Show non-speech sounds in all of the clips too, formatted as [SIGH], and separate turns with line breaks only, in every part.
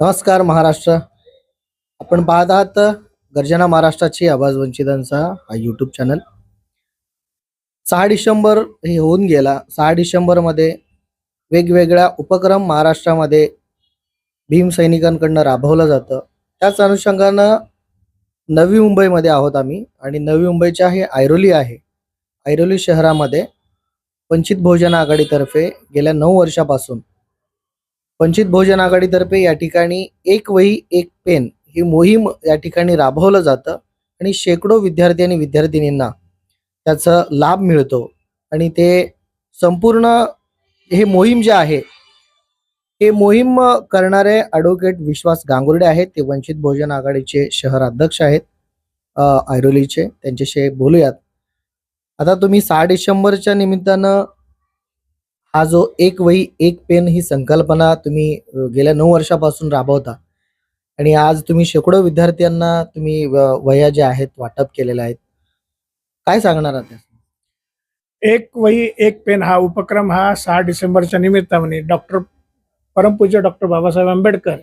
नमस्कार महाराष्ट्र. आपण पाहत आहात गर्जना महाराष्ट्राची आवाज वंचितांचा हा यूट्यूब चॅनल सहा डिसेंबर हे होऊन गेला. सहा डिसेंबरमध्ये वेगवेगळ्या उपक्रम महाराष्ट्रामध्ये भीमसैनिकांकडनं राबवलं जातं. त्याच अनुषंगानं नवी मुंबईमध्ये आहोत आम्ही. आणि नवी मुंबईच्या हे ऐरोली आहे. ऐरोली शहरामध्ये वंचित बहुजन आघाडीतर्फे गेल्या नऊ वर्षापासून वंचित बहुजन आघाडीतर्फे या ठिकाणी एक वही एक पेन ही मोहीम या ठिकाणी राबवलं जातं आणि शेकडो विद्यार्थी आणि विद्यार्थिनींना त्याचा लाभ मिळतो. आणि ते संपूर्ण हे मोहीम जे आहे हे मोहीम करणारे ॲडव्होकेट विश्वास गांगुर्डे आहेत. ते वंचित बहुजन आघाडीचे शहर अध्यक्ष आहेत ऐरोलीचे. त्यांच्याशी बोलूयात. आता तुम्ही सहा डिसेंबरच्या निमित्तानं हा जो एक वही एक पेन ही संकल्पना तुम्ही गेल्या नऊ वर्षापासून राबवता. आणि आज तुम्ही शेकडो विद्यार्थ्यांना तुम्ही व- वह्या ज्या आहेत वाटप केलेल्या आहेत. काय सांगणार आहात
एक वही एक पेन हा उपक्रम हा सहा डिसेंबरच्या निमित्ताने डॉक्टर परमपूज्य डॉक्टर बाबासाहेब आंबेडकर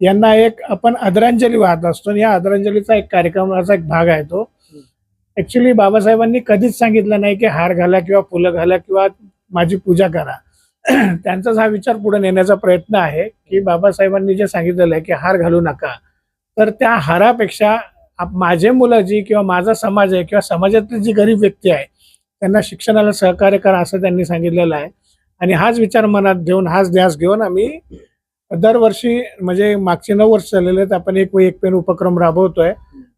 यांना एक आपण आदरांजली वाहत असतो. आणि या आदरांजलीचा एक कार्यक्रमाचा एक भाग आहे तो. ऍक्च्युली बाबासाहेबांनी कधीच सांगितलं नाही की हार घाला किंवा फुलं घाला किंवा माझी पूजा करा. [CLEARS THROAT] त्यांचाच हा विचार पुढे नेण्याचा प्रयत्न आहे की बाबासाहेबांनी जे सांगितलेलं आहे की हार घालू नका. तर त्या हारापेक्षा आप- माझे मुलं जी किंवा माझा समाज आहे किंवा समाजातली जी गरीब व्यक्ती आहे त्यांना शिक्षणाला सहकार्य करा असं त्यांनी सांगितलेलं आहे. आणि हाच विचार मनात घेऊन हाच ध्यास घेऊन आम्ही दरवर्षी म्हणजे मागचे नऊ वर्ष झालेले आहेत आपण एक वही एक पेन उपक्रम राबवतोय.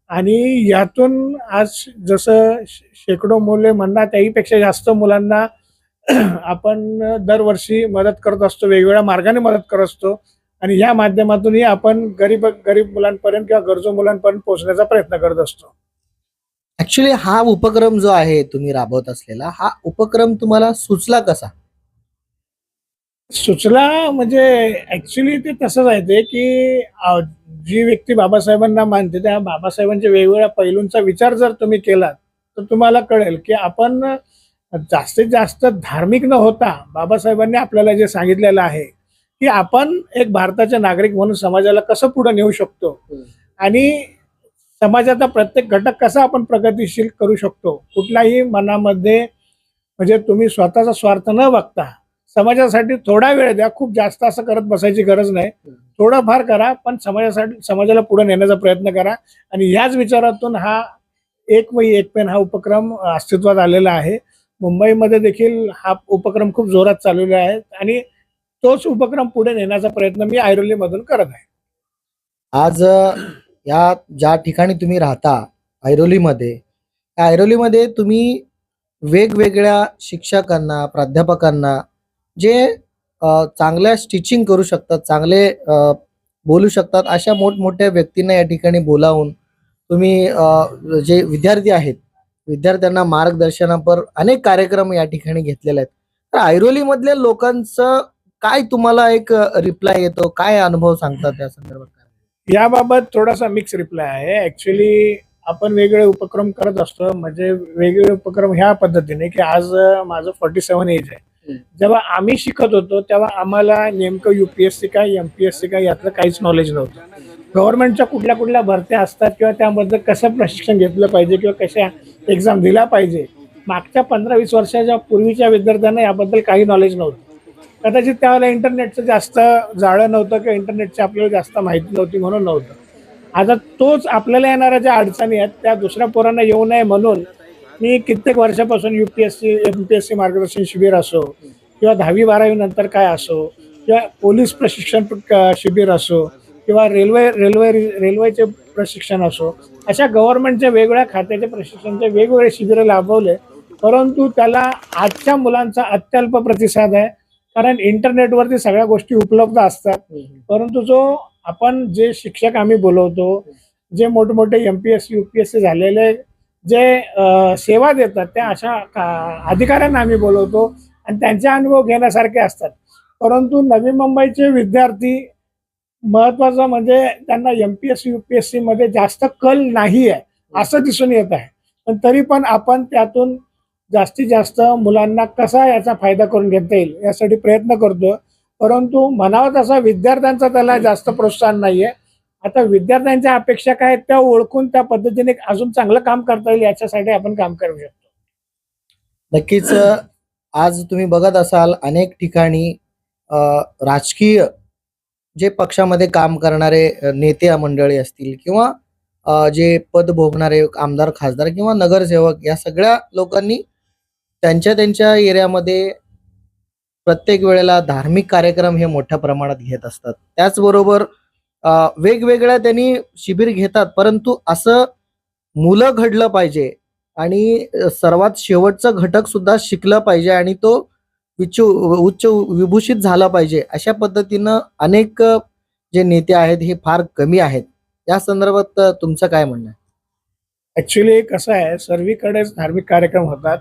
आणि यातून आज जसं शेकडो मुले म्हणणार त्याहीपेक्षा जास्त मुलांना [CLEARS THROAT] आपण दरवर्षी मदत करत असतो वेगवेगळ्या मार्गाने मदत करत असतो आणि या माध्यमातूनही आपण गरीब गरीब मुलांपर्यंत किंवा गरजू मुलांपर्यंत पोहोचण्याचा प्रयत्न करत असतो.
ऍक्च्युली हा उपक्रम जो आहे तुम्ही राबवत असलेला हा उपक्रम तुम्हाला सुचला कसा?
सुचला म्हणजे ऍक्च्युली ते तसंच आहे ते की जी व्यक्ती बाबासाहेबांना मानते त्या बाबासाहेबांच्या वेगवेगळ्या पैलूंचा विचार जर तुम्ही केलात तर तुम्हाला कळेल की आपण जास्तीत जास्त धार्मिक न होता बाबासाहेबांनी आपल्याला जे सांगितलेलं आहे की आपण एक भारताचे नागरिक म्हणून समाजाला कसं पुढे नेऊ शकतो? आणि समाजाचा प्रत्येक घटक कसा आपण प्रगतिशील करू शकतो? कुठल्याही मनामध्ये म्हणजे तुम्ही स्वतःचा स्वार्थ न बघता समाजासाठी थोडा वेळ द्या खूप जास्त असं करत बसायची गरज नाही. थोडं फार करा पण समाजासाठी समाजाला पुढे नेण्याचा प्रयत्न करा. आणि ह्याच विचारातून हा एक वही एक पेन हा उपक्रम अस्तित्वात आलेला आहे. मुंबईमध्ये देखील हा उपक्रम खूप जोरात चाललेला आहे आणि तोच उपक्रम पुढे नेण्याचा प्रयत्न मी ऐरोलीमधून करत आहे.
आज या ज्या ठिकाणी तुम्ही राहता ऐरोलीमध्ये त्या ऐरोलीमध्ये तुम्ही वेगवेगळ्या शिक्षकांना प्राध्यापकांना जे चांगल्या स्टिचिंग करू शकतात चांगले बोलू शकतात अशा मोठमोठ्या व्यक्तींना या ठिकाणी बोलावून तुम्ही जे विद्यार्थी आहेत विद्यार्थ्यांना मार्गदर्शनापर अनेक कार्यक्रम या ठिकाणी घेतलेले आहेत. तर ऐरोलीमधल्या लोकांचं काय तुम्हाला एक रिप्लाय येतो? काय अनुभव सांगतात त्या संदर्भात?
याबाबत थोडासा मिक्स रिप्लाय आहे. ऍक्च्युली आपण वेगवेगळे उपक्रम करत असतो. म्हणजे वेगवेगळे उपक्रम ह्या पद्धतीने की आज माझं फॉर्टी सेव्हन एज आहे. जेव्हा आम्ही शिकत होतो तेव्हा आम्हाला नेमकं युपीएससी काय एमपीएससी काय यातलं काहीच नॉलेज नव्हतं. गव्हर्नमेंटच्या कुठल्या कुठल्या भरत्या असतात किंवा त्याबद्दल कसं प्रशिक्षण घेतलं पाहिजे किंवा कशा एक्झाम दिला पाहिजे. मागच्या पंधरा वीस वर्षाच्या पूर्वीच्या विद्यार्थ्यांना याबद्दल काही नॉलेज नव्हतं. कदाचित त्यावेळेला इंटरनेटचं जास्त जाळं नव्हतं किंवा इंटरनेटची आपल्याला जास्त माहिती नव्हती म्हणून नव्हतं. आता तोच आपल्याला येणाऱ्या ज्या अडचणी आहेत त्या दुसऱ्या पोरांना येऊ नये म्हणून मी कित्येक वर्षापासून U P S C M P S C मार्गदर्शन शिबिर असो किंवा दहावी बारावी नंतर काय असो किंवा पोलीस प्रशिक्षण शिबिर असो किंवा रेल्वे रेल्वे रेल्वेचे प्रशिक्षण असो अशा गव्हर्नमेंटच्या वेगवेगळ्या खात्याचे प्रशिक्षणचे वेगवेगळे शिबिरं लाभवले परंतु त्याला आजच्या मुलांचा अत्यल्प प्रतिसाद आहे. कारण इंटरनेटवरती सगळ्या गोष्टी उपलब्ध असतात. परंतु जो आपण जे शिक्षक आम्ही बोलवतो जे मोठमोठे M P S C U P S C झालेले जे सेवा देतात त्या अशा का- अधिकाऱ्यांना आम्ही बोलवतो आणि त्यांचे अनुभव घेण्यासारखे असतात. परंतु नवी मुंबईचे विद्यार्थी महत्वाचं म्हणजे त्यांना M P S C U P S C मध्ये जास्त कल नाही आहे असं दिसून येत आहे. पण तरी पण आपण त्यातून जास्तीत जास्त मुलांना कसा याचा फायदा करून घेता येईल यासाठी प्रयत्न करतो परंतु म्हणावा तसा विद्यार्थ्यांचा त्याला जास्त प्रोत्साहन नाहीये. आता विद्यार्थ्यांच्या अपेक्षा काय आहेत त्या ओळखून त्या पद्धतीने अजून चांगलं काम करता येईल याच्यासाठी आपण काम करू शकतो.
नक्कीच आज तुम्ही बघत असाल अनेक ठिकाणी राजकीय जे पक्षामध्ये काम करणारे नेते मंडळी असतील किंवा जे पद भोगणारे आमदार खासदार किंवा नगरसेवक या सगळ्या लोकांनी त्यांच्या त्यांच्या एरियामध्ये प्रत्येक वेळेला धार्मिक कार्यक्रम हे मोठ्या प्रमाणात घेत असतात. त्याचबरोबर वेगवेगळ्या त्यांनी शिबिर घेतात परंतु असं मुलं घडलं पाहिजे आणि सर्वात शेवटचं घटक सुद्धा शिकलं पाहिजे आणि तो उच्च उच्च विभूषित झाला पाहिजे. अशा पद्धतीनं अनेक जे नेते आहेत हे फार कमी आहेत. या संदर्भात तुमचं काय म्हणणं आहे?
ऍक्च्युली कसं आहे सर्वीकडेच धार्मिक कार्यक्रम होतात.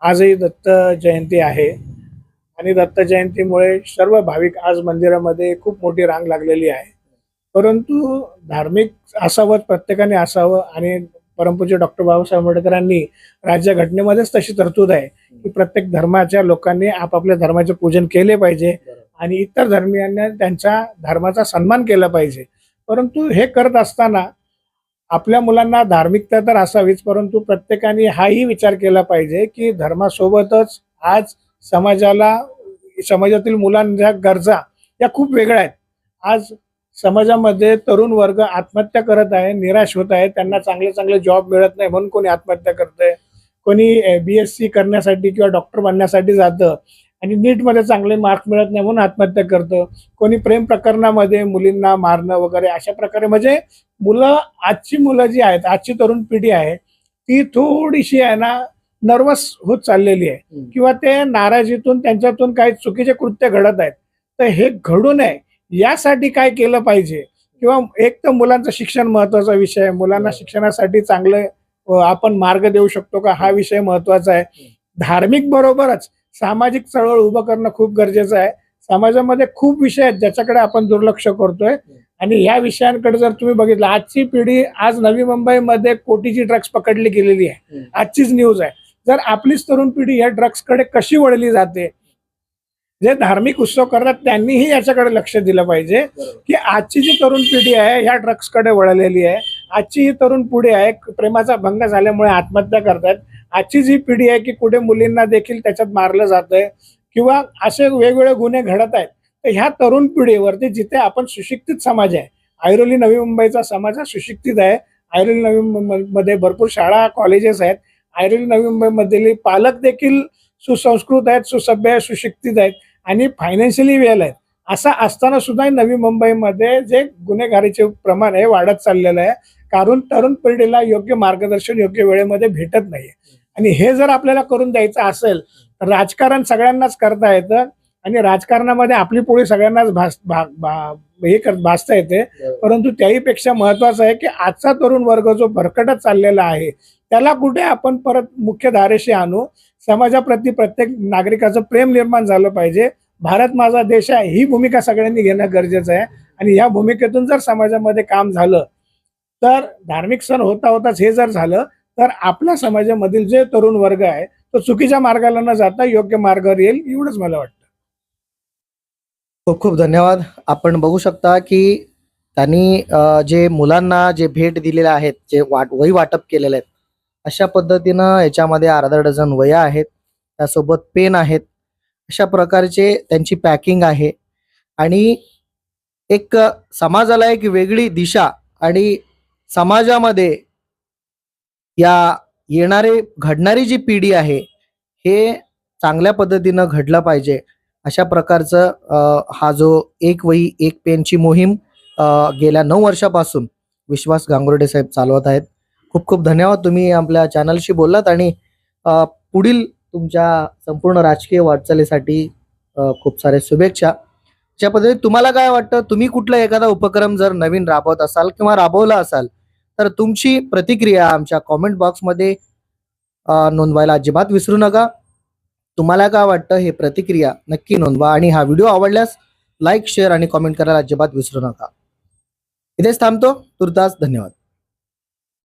आजही दत्त जयंती आहे. आणि दत्त जयंतीमुळे सर्व भाविक आज मंदिरामध्ये खूप मोठी रांग लागलेली आहे. परंतु धार्मिक असावं प्रत्येकाने असावं आणि परमपूज्य डॉक्टर बाबासाहेब आंबेडकरांनी राज्यघटनेमध्येच तशी तरतूद आहे की प्रत्येक धर्माच्या लोकांनी आपापल्या धर्माचे पूजन केले पाहिजे आणि इतर धर्मियांना त्यांच्या धर्माचा सन्मान केला पाहिजे. परंतु हे करत असताना आपल्या मुलांना धार्मिकता तर असावीच परंतु प्रत्येकाने हाही विचार केला पाहिजे की धर्मासोबतच आज समाजाला समाजातील मुलांच्या गरजा या खूप वेगळ्या आहेत. आज समाजामध्ये तरुण वर्ग आत्महत्या करत आहे निराश होत आहे त्यांना चांगले चांगले जॉब मिळत नाही म्हणून कोणी आत्महत्या करतंय. कोणी बी एस सी करण्यासाठी किंवा डॉक्टर बनण्यासाठी जातं आणि नीटमध्ये चांगले मार्क मिळत नाही म्हणून आत्महत्या करतं. कोणी प्रेम प्रकरणामध्ये मुलींना मारणं वगैरे अशा प्रकारे म्हणजे मुलं आजची मुलं जी आहेत आजची तरुण पिढी आहे ती थोडीशी आहे ना नर्वस होत चाललेली आहे. किंवा ते नाराजीतून त्यांच्यातून काही चुकीचे कृत्य घडत आहेत. तर हे घडू नये. यासाठी काय केलं पाहिजे? किंवा एक तर मुलांचं शिक्षण महत्त्वाचा विषय आहे. मुलांना शिक्षणासाठी चांगले आपण मार्ग देऊ शकतो का? हा विषय महत्त्वाचा आहे. धार्मिक बरोबरच सामाजिक चळवळ उभं करणं खूप गरजेचं आहे. समाजामध्ये खूप विषय आहेत ज्याच्याकडे आपण दुर्लक्ष करतोय. आणि या विषयांकडे जर तुम्ही बघितलं आजची पिढी आज नवी मुंबईमध्ये कोटीची ड्रग्ज पकडली गेलेली आहे. आजचीच न्यूज आहे. जर आपलीच तरुण पिढी या ड्रग्सकडे कशी वळली जाते? जे धार्मिक उत्सव करतात त्यांनीही याच्याकडे लक्ष दिलं पाहिजे की आजची जी तरुण पिढी आहे ह्या ड्रग्सकडे वळलेली आहे. आजची ही तरुण पिढी आहे प्रेमाचा भंग झाल्यामुळे आत्महत्या करतात आजची जी पिढी आहे की कुठे मुलींना देखील त्याच्यात मारलं जातंय किंवा असे वेगवेगळे गुन्हे घडत आहेत तर ह्या तरुण पिढीवरती जिथे आपण सुशिक्षित समाज आहे ऐरोली नवी मुंबईचा समाज हा सुशिक्षित आहे. ऐरोली नवी मुंबईमध्ये भरपूर शाळा कॉलेजेस आहेत. ऐरोली नवी मुंबईमधील पालक देखील सुसंस्कृत आहेत सुसभ्य आहेत सुशिक्षित आहेत. आणि फायनान्शियली वेल आहेत. असं असताना सुद्धा नवी मुंबईमध्ये जे गुन्हेगारीचे प्रमाण आहे वाढत चाललेलं आहे. कारण तरुण पिढीला योग्य मार्गदर्शन योग्य वेळेमध्ये भेटत नाहीये. आणि हे जर आपल्याला करून द्यायचं असेल तर राजकारण सगळ्यांनाच करता येतं. आणि राजकारणामध्ये आपली पोळी सगळ्यांनाच भास भा भा- हे कर भासता येते. परंतु त्याहीपेक्षा महत्वाचं आहे की आजचा तरुण वर्ग जो भरकटत चाललेला आहे त्याला कुठे आपण परत मुख्य धारेशी आणू? समाजाप्रती प्रत्येक नागरिकाचं प्रेम निर्माण झालं पाहिजे. भारत माझा देश आहे ही भूमिका सगळ्यांनी घेणं गरजेचं आहे. आणि या भूमिकेतून जर समाजामध्ये काम झालं तर धार्मिक सण होता होताच हे जर झालं तर आपल्या समाजामधील जे तरुण वर्ग आहे तो चुकीच्या मार्गाला न जाता योग्य मार्गावर येईल एवढंच मला वाटतं.
खूप खूप धन्यवाद. आपण बघू शकता की त्यांनी जे मुलांना जे भेट दिलेले आहेत जे वाट वही वाटप केलेले आहेत अशा पद्धतीनं याच्यामध्ये अर्धा डझन वया आहेत. त्यासोबत पेन आहेत. अशा प्रकारचे त्यांची पॅकिंग आहे. आणि एक समाजाला एक वेगळी दिशा आणि समाजामध्ये या येणारे घडणारी जी पिढी आहे हे चांगल्या पद्धतीनं घडलं पाहिजे. अशा प्रकारचं हा जो एक वही एक पेनची मोहीम गेल्या नऊ वर्षापासून विश्वास गांगुर्डे साहेब चालवत आहेत. खूप खूप धन्यवाद. तुम्ही आपल्या चॅनलशी बोललात आणि पुढील तुमच्या संपूर्ण राजकीय वाटचालीसाठी खूप सारे शुभेच्छा. अशा पद्धतीने तुम्हाला काय वाटतं? तुम्ही कुठला एखादा उपक्रम जर नवीन राबवत असाल किंवा राबवला असाल तर तुमची प्रतिक्रिया आमच्या कॉमेंट बॉक्समध्ये नोंदवायला अजिबात विसरू नका. तुम्हाला काय वाटतं हे प्रतिक्रिया नक्की नोंदवा आणि हा व्हिडिओ आवडल्यास लाईक शेअर आणि कॉमेंट करायला अजिबात विसरू नका. इथेच थांबतो. तुर्तास धन्यवाद.